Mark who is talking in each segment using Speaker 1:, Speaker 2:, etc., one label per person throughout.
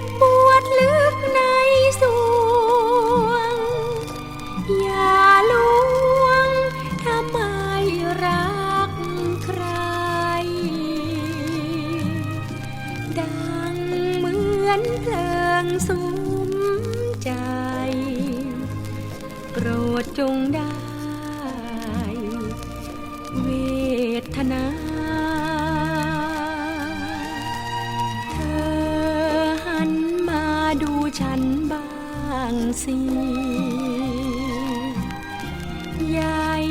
Speaker 1: บปวดลึกในสวง อย่าลวงทำไมรักใคร ดังเหมือนเพลิงสุมใจ โปรดจงได้ เวทนา ฉันบ้างสิยาย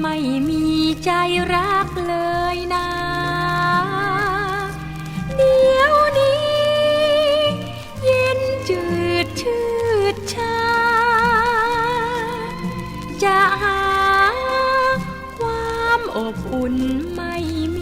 Speaker 1: ไม่มีใจรักเลยนะเดี๋ยวนี้ เย็นจืดชืดชา จะหาความอบอุ่นไม่มี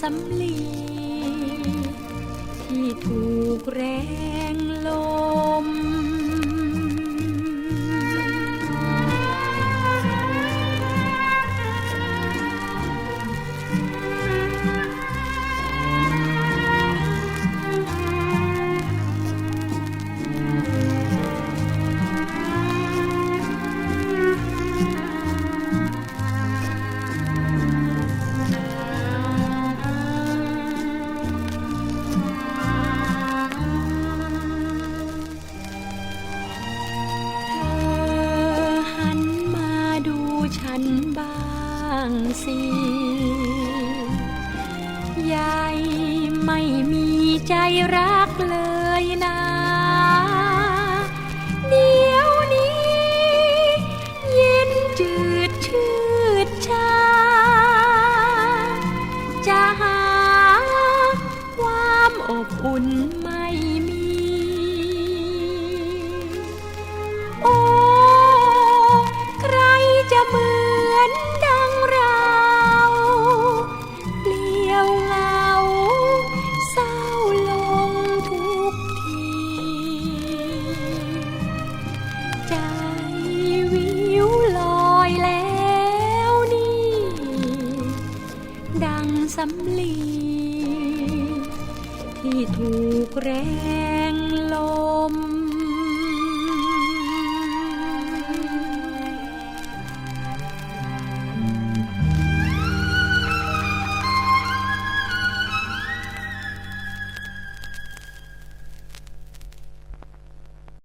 Speaker 1: สำลีที่ถูกแรงางสิยายไม่มีใจรักเลยนะ ดังสำลี ที่ถูกแรงลม